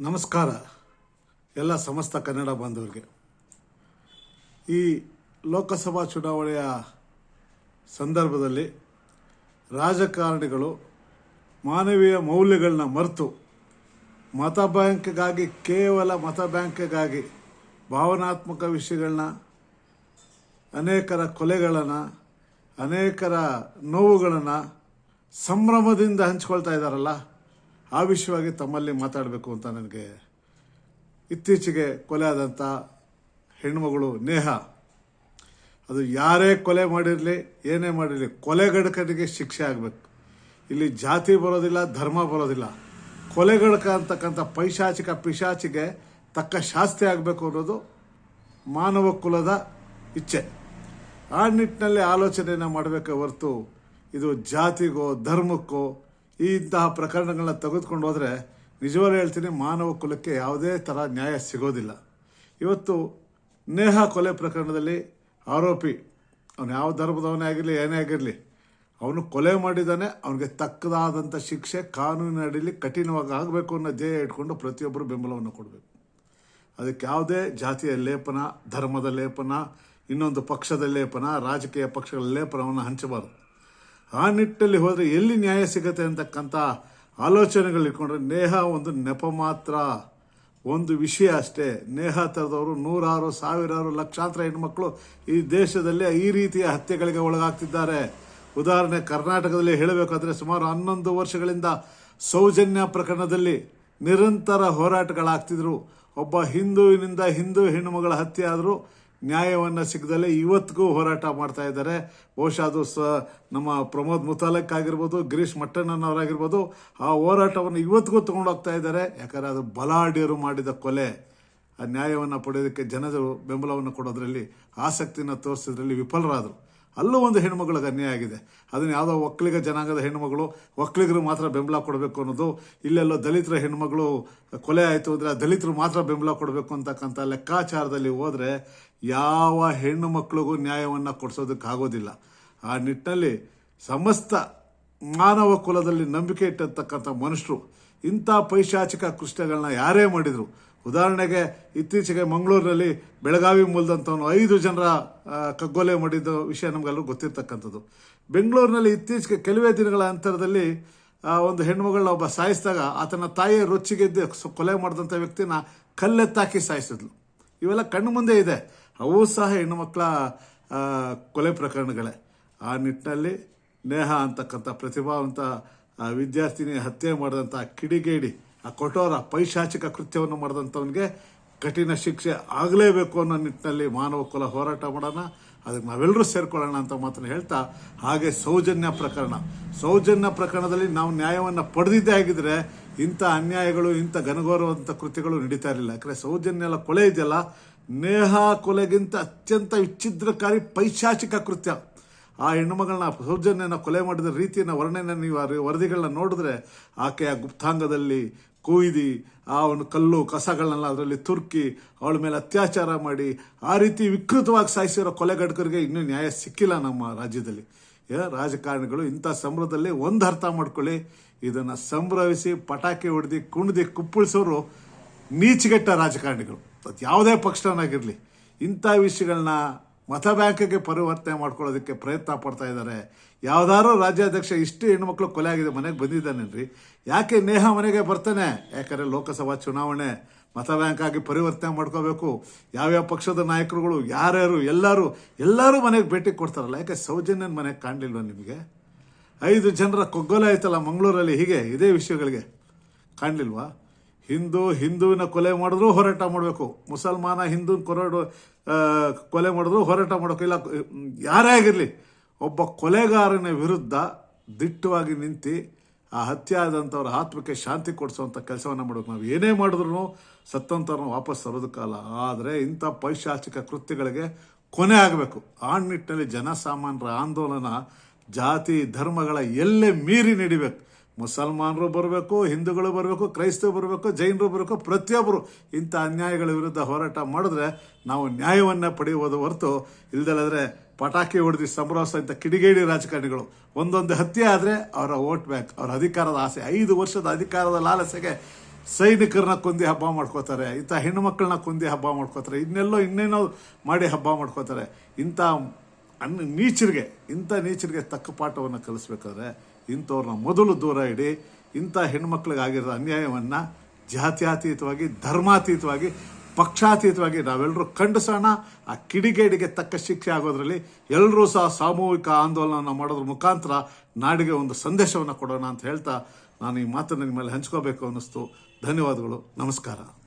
ನಮಸ್ಕಾರ. ಎಲ್ಲ ಸಮಸ್ತ ಕನ್ನಡ ಬಾಂಧವರಿಗೆ. ಈ ಲೋಕಸಭಾ ಚುನಾವಣೆಯ ಸಂದರ್ಭದಲ್ಲಿ ರಾಜಕಾರಣಿಗಳು ಮಾನವೀಯ ಮೌಲ್ಯಗಳನ್ನ ಮರೆತು ಮತ ಬ್ಯಾಂಕ್ಗಾಗಿ, ಕೇವಲ ಮತ ಬ್ಯಾಂಕ್ಗಾಗಿ ಭಾವನಾತ್ಮಕ ವಿಷಯಗಳನ್ನ, ಅನೇಕರ ಕೊಲೆಗಳನ್ನು, ಅನೇಕರ ನೋವುಗಳನ್ನು ಸಂಭ್ರಮದಿಂದ ಹಂಚ್ಕೊಳ್ತಾ ಇದ್ದಾರಲ್ಲ ಆ ವಿಷಯವಾಗಿ ತಮ್ಮಲ್ಲಿ ಮಾತಾಡಬೇಕು ಅಂತ ನನಗೆ ಇತ್ತೀಚೆಗೆ ಕೊಲೆ ಆದಂಥ ಹೆಣ್ಮಗಳು ನೇಹ. ಅದು ಯಾರೇ ಕೊಲೆ ಮಾಡಿರಲಿ, ಏನೇ ಮಾಡಿರಲಿ ಕೊಲೆಗಡಕನಿಗೆ ಶಿಕ್ಷೆ ಆಗಬೇಕು. ಇಲ್ಲಿ ಜಾತಿ ಬರೋದಿಲ್ಲ, ಧರ್ಮ ಬರೋದಿಲ್ಲ. ಕೊಲೆಗಡಕ ಅಂತಕ್ಕಂಥ ಪೈಶಾಚಿಕ ಪಿಶಾಚಿಗೆ ತಕ್ಕ ಶಾಸ್ತಿ ಆಗಬೇಕು ಅನ್ನೋದು ಮಾನವ ಕುಲದ ಇಚ್ಛೆ. ಆ ನಿಟ್ಟಿನಲ್ಲಿ ಆಲೋಚನೆಯನ್ನು ಮಾಡಬೇಕೇ ಹೊರತು ಇದು ಜಾತಿಗೋ, ಧರ್ಮಕ್ಕೋ ಇಂತಹ ಪ್ರಕರಣಗಳನ್ನ ತೆಗೆದುಕೊಂಡು ಹೋದರೆ ನಿಜವಾಗ್ಲೂ ಹೇಳ್ತೀನಿ, ಮಾನವ ಕುಲಕ್ಕೆ ಯಾವುದೇ ಥರ ನ್ಯಾಯ ಸಿಗೋದಿಲ್ಲ. ಇವತ್ತು ನೇಹ ಕೊಲೆ ಪ್ರಕರಣದಲ್ಲಿ ಆರೋಪಿ, ಅವನು ಯಾವ ಧರ್ಮದವನೇ ಆಗಿರಲಿ, ಏನೇ ಆಗಿರಲಿ, ಅವನು ಕೊಲೆ ಮಾಡಿದ್ದಾನೆ, ಅವನಿಗೆ ತಕ್ಕದಾದಂಥ ಶಿಕ್ಷೆ, ಕಾನೂನಿನ ಅಡಿಯಲ್ಲಿ ಕಠಿಣವಾಗಿ ಆಗಬೇಕು ಅನ್ನೋ ಧ್ಯೇಯ ಇಟ್ಕೊಂಡು ಪ್ರತಿಯೊಬ್ಬರು ಬೆಂಬಲವನ್ನು ಕೊಡಬೇಕು. ಅದಕ್ಕೆ ಯಾವುದೇ ಜಾತಿಯ ಲೇಪನ, ಧರ್ಮದ ಲೇಪನ, ಇನ್ನೊಂದು ಪಕ್ಷದ ಲೇಪನ, ರಾಜಕೀಯ ಪಕ್ಷಗಳ ಲೇಪನವನ್ನು ಹಂಚಬಾರದು. ಆ ನಿಟ್ಟಲ್ಲಿ ಹೋದರೆ ಎಲ್ಲಿ ನ್ಯಾಯ ಸಿಗತ್ತೆ ಅಂತಕ್ಕಂಥ ಆಲೋಚನೆಗಳು ಇಟ್ಕೊಂಡ್ರೆ ನೇಹ ಒಂದು ನೆಪ ಮಾತ್ರ. ಒಂದು ವಿಷಯ ಅಷ್ಟೇ. ನೇಹ ಥರದವರು ನೂರಾರು, ಸಾವಿರಾರು ಲಕ್ಷಾಂತರ ಹೆಣ್ಮಕ್ಳು ಈ ದೇಶದಲ್ಲಿ ಈ ರೀತಿಯ ಹತ್ಯೆಗಳಿಗೆ ಒಳಗಾಗ್ತಿದ್ದಾರೆ. ಉದಾಹರಣೆ ಕರ್ನಾಟಕದಲ್ಲಿ ಹೇಳಬೇಕಾದ್ರೆ ಸುಮಾರು ಹನ್ನೊಂದು ವರ್ಷಗಳಿಂದ ಸೌಜನ್ಯ ಪ್ರಕರಣದಲ್ಲಿ ನಿರಂತರ ಹೋರಾಟಗಳಾಗ್ತಿದ್ರು. ಒಬ್ಬ ಹಿಂದೂವಿನಿಂದ ಹಿಂದೂ ಹೆಣ್ಣುಮಗಳ ಹತ್ಯೆ ಆದರೂ ನ್ಯಾಯವನ್ನು ಸಿಗದಲ್ಲೇ ಇವತ್ತಿಗೂ ಹೋರಾಟ ಮಾಡ್ತಾ ಇದ್ದಾರೆ. ಬಹುಶಃ ಅದು ಸ, ನಮ್ಮ ಪ್ರಮೋದ್ ಮುತಾಲಕ್ ಆಗಿರ್ಬೋದು ಗಿರೀಶ್ ಮಟ್ಟಣ್ಣನವರಾಗಿರ್ಬೋದು, ಆ ಹೋರಾಟವನ್ನು ಇವತ್ತಿಗೂ ತೊಗೊಂಡೋಗ್ತಾ ಇದ್ದಾರೆ. ಯಾಕಂದರೆ ಅದು ಬಲಾಢ್ಯರು ಮಾಡಿದ ಕೊಲೆ. ಆ ನ್ಯಾಯವನ್ನು ಪಡೆಯೋದಕ್ಕೆ ಜನರು ಬೆಂಬಲವನ್ನು ಕೊಡೋದ್ರಲ್ಲಿ ಆಸಕ್ತಿಯನ್ನು ತೋರಿಸೋದ್ರಲ್ಲಿ ವಿಫಲರಾದರು. ಅಲ್ಲೂ ಒಂದು ಹೆಣ್ಮಗಳಿಗೆ ಅನ್ಯಾಯ ಆಗಿದೆ. ಅದನ್ನು ಯಾವುದೋ ಒಕ್ಕಲಿಗ ಜನಾಂಗದ ಹೆಣ್ಮಗಳು ಒಕ್ಕಲಿಗರು ಮಾತ್ರ ಬೆಂಬಲ ಕೊಡಬೇಕು ಅನ್ನೋದು, ಇಲ್ಲೆಲ್ಲೋ ದಲಿತರ ಹೆಣ್ಮಗಳು ಕೊಲೆ ಆಯಿತು ಅಂದರೆ ಆ ದಲಿತರು ಮಾತ್ರ ಬೆಂಬಲ ಕೊಡಬೇಕು ಅಂತಕ್ಕಂಥ ಲೆಕ್ಕಾಚಾರದಲ್ಲಿ ಹೋದರೆ ಯಾವ ಹೆಣ್ಣು ಮಕ್ಕಳಿಗೂ ನ್ಯಾಯವನ್ನು ಕೊಡಿಸೋದಕ್ಕಾಗೋದಿಲ್ಲ ಆ ನಿಟ್ಟಿನಲ್ಲಿ ಸಮಸ್ತ ಮಾನವ ಕುಲದಲ್ಲಿ ನಂಬಿಕೆ ಇಟ್ಟಿರ್ತಕ್ಕಂಥ ಮನುಷ್ಯರು ಇಂಥ ಪೈಶಾಚಿಕ ಕೃತ್ಯಗಳನ್ನ ಯಾರೇ ಮಾಡಿದರು ಉದಾಹರಣೆಗೆ ಇತ್ತೀಚೆಗೆ ಮಂಗಳೂರಿನಲ್ಲಿ ಬೆಳಗಾವಿ ಮೂಲದಂಥವನು ಐದು ಜನರ ಕಗ್ಗೊಲೆ ಮಾಡಿದ್ದ ವಿಷಯ ನಮಗೆಲ್ಲರೂ ಗೊತ್ತಿರ್ತಕ್ಕಂಥದ್ದು. ಬೆಂಗಳೂರಿನಲ್ಲಿ ಇತ್ತೀಚೆಗೆ ಕೆಲವೇ ದಿನಗಳ ಅಂತರದಲ್ಲಿ ಒಂದು ಹೆಣ್ಮಗಳನ್ನ ಒಬ್ಬ ಸಾಯಿಸಿದಾಗ ಆತನ ತಾಯಿಯ ರೊಚ್ಚಿಗೆದ್ದು ಕೊಲೆ ಮಾಡಿದಂಥ ವ್ಯಕ್ತಿನ ಕಲ್ಲೆತ್ತಾಕಿ ಸಾಯಿಸಿದ್ಲು. ಇವೆಲ್ಲ ಕಣ್ಣು ಮುಂದೆ ಇದೆ. ಅವು ಸಹ ಹೆಣ್ಣುಮಕ್ಕಳ ಮಕ್ಕಳ ಕೊಲೆ ಪ್ರಕರಣಗಳೇ. ಆ ನಿಟ್ಟಿನಲ್ಲಿ ನೇಹ ಅಂತಕ್ಕಂಥ ಪ್ರತಿಭಾವಂತ ವಿದ್ಯಾರ್ಥಿನಿ ಹತ್ಯೆ ಮಾಡಿದಂಥ ಕಿಡಿಗೇಡಿ ಆ ಕೊಠೋರ ಪೈಶಾಚಿಕ ಕೃತ್ಯವನ್ನು ಮಾಡಿದಂಥವನಿಗೆ ಕಠಿಣ ಶಿಕ್ಷೆ ಆಗಲೇಬೇಕು ಅನ್ನೋ ನಿಟ್ಟಿನಲ್ಲಿ ಮಾನವ ಕುಲ ಹೋರಾಟ ಮಾಡೋಣ, ಅದಕ್ಕೆ ನಾವೆಲ್ಲರೂ ಸೇರ್ಕೊಳ್ಳೋಣ ಅಂತ ಮಾತನ್ನು ಹೇಳ್ತಾ, ಹಾಗೆ ಸೌಜನ್ಯ ಪ್ರಕರಣ. ಸೌಜನ್ಯ ಪ್ರಕರಣದಲ್ಲಿ ನಾವು ನ್ಯಾಯವನ್ನು ಪಡೆದಿದ್ದೇ ಆಗಿದ್ರೆ ಇಂಥ ಅನ್ಯಾಯಗಳು, ಇಂಥ ಘನಘೋರವಂಥ ಕೃತ್ಯಗಳು ನಡೀತಾ ಇರಲಿಲ್ಲ. ಯಾಕಂದರೆ ಸೌಜನ್ಯ ಎಲ್ಲ ಕೊಲೆ ಇದೆಯಲ್ಲ, ನೇಹ ಕೊಲೆಗಿಂತ ಅತ್ಯಂತ ವಿಚ್ಛಿದ್ರಕಾರಿ ಪೈಶಾಚಿಕ ಕೃತ್ಯ. ಆ ಹೆಣ್ಣುಮಗಳನ್ನ ಸೌಜನ್ಯನ ಕೊಲೆ ಮಾಡಿದ ರೀತಿಯನ್ನು ವರ್ಣನೆ ನೀವು ವರದಿಗಳನ್ನ ನೋಡಿದ್ರೆ ಆಕೆಯ ಗುಪ್ತಾಂಗದಲ್ಲಿ ಕೊಯ್ದು ಆ ಒಂದು ಕಲ್ಲು, ಕಸಗಳನ್ನೆಲ್ಲ ಅದರಲ್ಲಿ ತುರ್ಕಿ, ಅವಳ ಮೇಲೆ ಅತ್ಯಾಚಾರ ಮಾಡಿ ಆ ರೀತಿ ವಿಕೃತವಾಗಿ ಸಾಯಿಸಿರೋ ಕೊಲೆಗಡಕರಿಗೆ ಇನ್ನೂ ನ್ಯಾಯ ಸಿಕ್ಕಿಲ್ಲ ನಮ್ಮ ರಾಜ್ಯದಲ್ಲಿ. ರಾಜಕಾರಣಿಗಳು ಇಂಥ ಸಂಭ್ರಮದಲ್ಲಿ ಒಂದು ಅರ್ಥ ಮಾಡ್ಕೊಳ್ಳಿ. ಇದನ್ನು ಸಂಭ್ರಮಿಸಿ ಪಟಾಕಿ ಹೊಡೆದು, ಕುಣಿದು, ಕುಪ್ಪಳಿಸೋರು ನೀಚಿಗೆಟ್ಟ ರಾಜಕಾರಣಿಗಳು. ಅದು ಯಾವುದೇ ಪಕ್ಷನಾಗಿರಲಿ ಇಂಥ ವಿಷಯಗಳನ್ನ ಮತ ಬ್ಯಾಂಕಿಗೆ ಪರಿವರ್ತನೆ ಮಾಡ್ಕೊಳ್ಳೋದಕ್ಕೆ ಪ್ರಯತ್ನ ಪಡ್ತಾ ಇದ್ದಾರೆ. ಯಾವ್ದಾದ್ರು ರಾಜ್ಯಾಧ್ಯಕ್ಷ ಇಷ್ಟು ಹೆಣ್ಮಕ್ಳು ಕೊಲೆ ಆಗಿದೆ, ಮನೆಗೆ ಬಂದಿದ್ದಾನೇನ್ರಿ? ಯಾಕೆ ನೇಹ ಮನೆಗೆ ಬರ್ತಾನೆ? ಯಾಕಂದ್ರೆ ಲೋಕಸಭಾ ಚುನಾವಣೆ ಮತ ಬ್ಯಾಂಕ್ ಆಗಿ ಪರಿವರ್ತನೆ ಮಾಡ್ಕೋಬೇಕು. ಯಾವ್ಯಾವ ಪಕ್ಷದ ನಾಯಕರುಗಳು, ಯಾರ್ಯಾರು, ಎಲ್ಲರೂ ಎಲ್ಲರೂ ಮನೆಗೆ ಭೇಟಿ ಕೊಡ್ತಾರಲ್ಲ, ಯಾಕೆ ಸೌಜನ್ಯನ ಮನೆಗೆ ಕಾಣಲಿಲ್ವ ನಿಮಗೆ? ಐದು ಜನರ ಕೊಗ್ಗೊಲೆ ಆಯ್ತಲ್ಲ ಮಂಗಳೂರಲ್ಲಿ, ಹೀಗೆ, ಇದೇ ವಿಷಯಗಳಿಗೆ. ಕಾಣಲಿಲ್ವಾ? ಹಿಂದೂ ಹಿಂದೂವಿನ ಕೊಲೆ ಮಾಡಿದ್ರು ಹೋರಾಟ ಮಾಡಬೇಕು. ಮುಸಲ್ಮಾನ ಹಿಂದೂ ಕೊರಡು ಕೊಲೆ ಮಾಡಿದ್ರು ಹೋರಾಟ ಮಾಡಬೇಕು. ಇಲ್ಲ, ಯಾರೇ ಆಗಿರಲಿ, ಒಬ್ಬ ಕೊಲೆಗಾರನ ವಿರುದ್ಧ ದಿಟ್ಟವಾಗಿ ನಿಂತು ಆ ಹತ್ಯೆ ಆದಂಥವ್ರ ಆತ್ಮಕ್ಕೆ ಶಾಂತಿ ಕೊಡಿಸುವಂಥ ಕೆಲಸವನ್ನು ಮಾಡಬೇಕು. ನಾವು ಏನೇ ಮಾಡಿದ್ರು ಸತ್ತಂಥವ್ರನ್ನ ವಾಪಸ್ ತರೋದಕ್ಕಲ್ಲ. ಆದರೆ ಇಂಥ ಪೈಶಾಚಿಕ ಕೃತ್ಯಗಳಿಗೆ ಕೊನೆ ಆಗಬೇಕು. ಆ ನಿಟ್ಟಿನಲ್ಲಿ ಜನಸಾಮಾನ್ಯರ ಆಂದೋಲನ ಜಾತಿ, ಧರ್ಮಗಳ ಎಲ್ಲೇ ಮೀರಿ ನಡಿಬೇಕು. ಮುಸಲ್ಮಾನರು ಬರಬೇಕು, ಹಿಂದೂಗಳು ಬರಬೇಕು, ಕ್ರೈಸ್ತರು ಬರಬೇಕು, ಜೈನರು ಬರಬೇಕು, ಪ್ರತಿಯೊಬ್ಬರು ಇಂಥ ಅನ್ಯಾಯಗಳ ವಿರುದ್ಧ ಹೋರಾಟ ಮಾಡಿದ್ರೆ ನಾವು ನ್ಯಾಯವನ್ನು ಪಡೆಯುವುದು ಹೊರತು ಇಲ್ದಲ್ಲಾದರೆ ಪಟಾಕಿ ಹೊಡೆದು ಸಂಭ್ರಮಿಸ ಇಂಥ ಕಿಡಿಗೇಡಿ ರಾಜಕಾರಣಿಗಳು. ಒಂದೊಂದು ಹತ್ಯೆ ಆದರೆ ಅವರ ವೋಟ್ ಬ್ಯಾಂಕ್, ಅವರ ಅಧಿಕಾರದ ಆಸೆ. ಐದು ವರ್ಷದ ಅಧಿಕಾರದ ಲಾಲಸೆಗೆ ಸೈನಿಕರನ್ನ ಕೊಂದಿ ಹಬ್ಬ ಮಾಡ್ಕೋತಾರೆ, ಇಂಥ ಹೆಣ್ಣು ಮಕ್ಕಳನ್ನ ಕೊಂದಿ ಹಬ್ಬ ಮಾಡ್ಕೋತಾರೆ, ಇನ್ನೆಲ್ಲೋ ಇನ್ನೇನೋ ಮಾಡಿ ಹಬ್ಬ ಮಾಡ್ಕೋತಾರೆ. ಇಂಥ ಅನ್, ನೀಚರಿಗೆ, ಇಂಥ ನೀಚರಿಗೆ ತಕ್ಕ ಪಾಠವನ್ನು ಕಲಿಸ್ಬೇಕಾದ್ರೆ ಇಂಥವ್ರನ್ನ ಮೊದಲು ದೂರ ಇಡಿ, ಇಂಥ ಹೆಣ್ಮಕ್ಳಿಗೆ ಆಗಿರೋ ಅನ್ಯಾಯವನ್ನು ಜಾತ್ಯಾತೀತವಾಗಿ, ಧರ್ಮಾತೀತವಾಗಿ, ಪಕ್ಷಾತೀತವಾಗಿ ನಾವೆಲ್ಲರೂ ಖಂಡಿಸೋಣ. ಆ ಕಿಡಿಗೇಡಿಗೆ ತಕ್ಕ ಶಿಕ್ಷೆ ಆಗೋದ್ರಲ್ಲಿ ಎಲ್ಲರೂ ಸಹ ಸಾಮೂಹಿಕ ಆಂದೋಲನ ಮಾಡೋದ್ರ ಮುಖಾಂತರ ನಾಡಿಗೆ ಒಂದು ಸಂದೇಶವನ್ನು ಕೊಡೋಣ ಅಂತ ಹೇಳ್ತಾ ನಾನು ಈ ಮಾತನ್ನು ನಿಮ್ಮಲ್ಲಿ ಮೇಲೆ ಹಂಚ್ಕೋಬೇಕು ಅನ್ನಿಸ್ತು. ಧನ್ಯವಾದಗಳು. ನಮಸ್ಕಾರ.